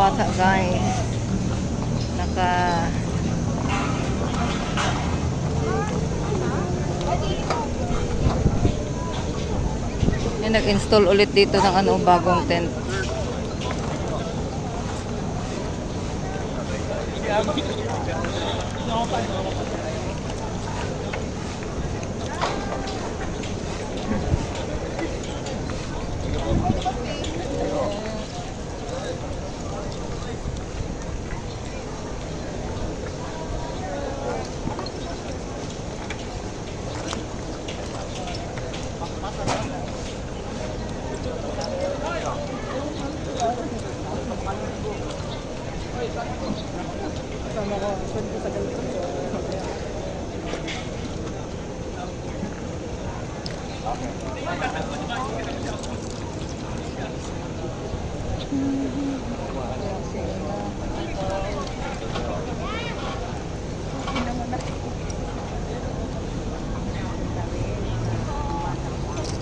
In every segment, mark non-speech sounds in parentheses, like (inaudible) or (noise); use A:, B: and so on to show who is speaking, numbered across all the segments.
A: Diwata guys. Naka nag-install ulit dito ng ano, bagong tent.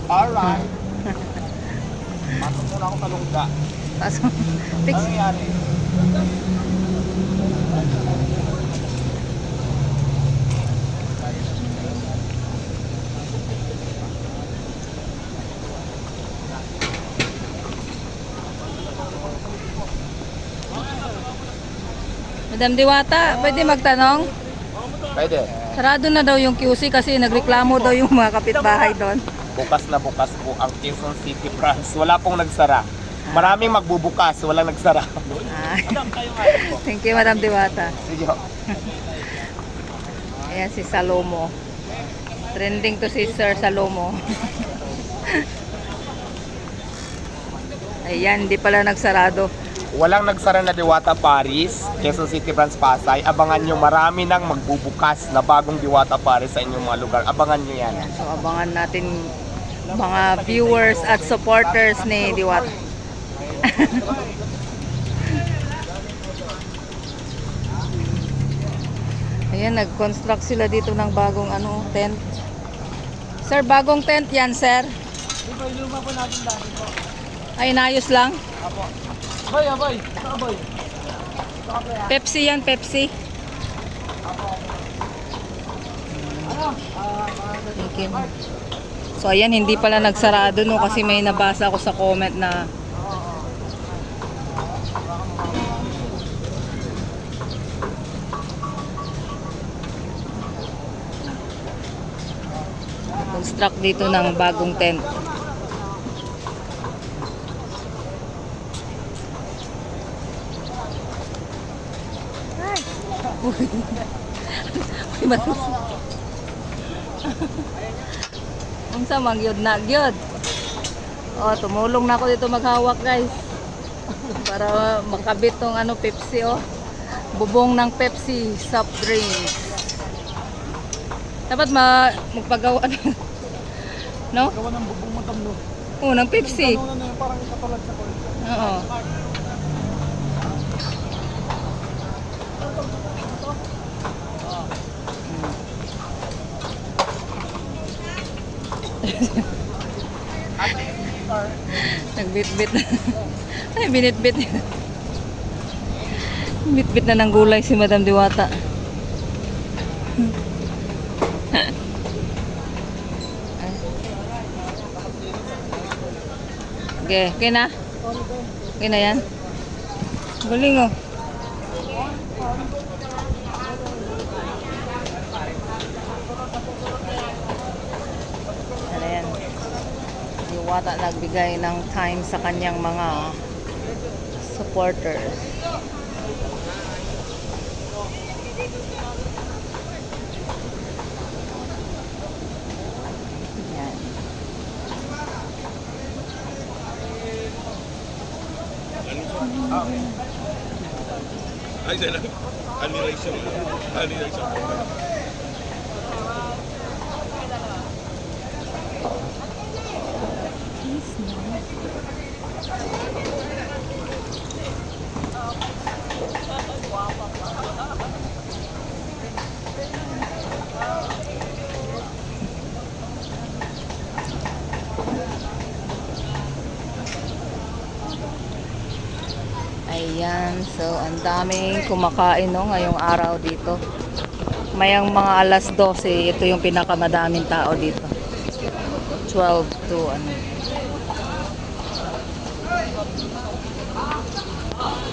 B: Alright. Pasok muna ako sa lungga.
A: Fix,
B: Ano nangyari?
A: Madam Diwata, pwede magtanong?
B: Pwede.
A: Sarado na daw yung QC kasi nagreklamo daw yung mga kapitbahay doon.
B: Bukas na bukas po ang Quezon City branch. Wala pong nagsara. Maraming magbubukas, walang nagsara.
A: Ah. (laughs) Thank you, Madam Diwata.
B: Sige ho. (laughs)
A: Ayan si Salomo. Trending to si Sir Salomo. (laughs) Ayan, hindi pala nagsarado.
B: Walang nagsara na Diwata Paris, Quezon City branch Pasay. Abangan nyo, marami nang magbubukas na bagong Diwata Paris sa inyong mga lugar. Abangan nyo yan.
A: So, abangan natin mga viewers at supporters ni Diwata. (laughs) Ayan, nag-construct sila dito ng bagong ano, tent. Sir, bagong tent yan, sir.
B: Diba, luma po natin dati po.
A: Ay, inayos lang.
B: Apo. Abay, abay. Abay.
A: Pepsi yan, Pepsi. Thank you. So, ayan, hindi pala nagsarado no kasi may nabasa ako sa comment na construct dito ng bagong tent. Uy, (laughs) matus. Unsa mang yun na gyud. Oh, tumulong na ako dito maghawak, guys. Para makabit tong ano Pepsi oh. Bubong ng Pepsi soft drinks. Dapat ma magpagawa (laughs) no?
B: Gawa ng bubong matamlo.
A: Oh, ng Pepsi.
B: Ano na yun, parang katulad sa ko.
A: Oo. (laughs) Nagbitbit na. (laughs) Ay, binitbit. Bitbit na ng gulay si Madam Diwata. Okay, okay na? Okay na yan? Galing oh. Ano? Diwata nagbigay ng time sa kanyang mga supporters. Yan.
C: Ay, dala. Aniration. Aniration.
A: Ayan, so ang daming kumakain no ngayong araw dito. Mayang mga alas 12, ito yung pinakamadaming tao dito. 12 to ano.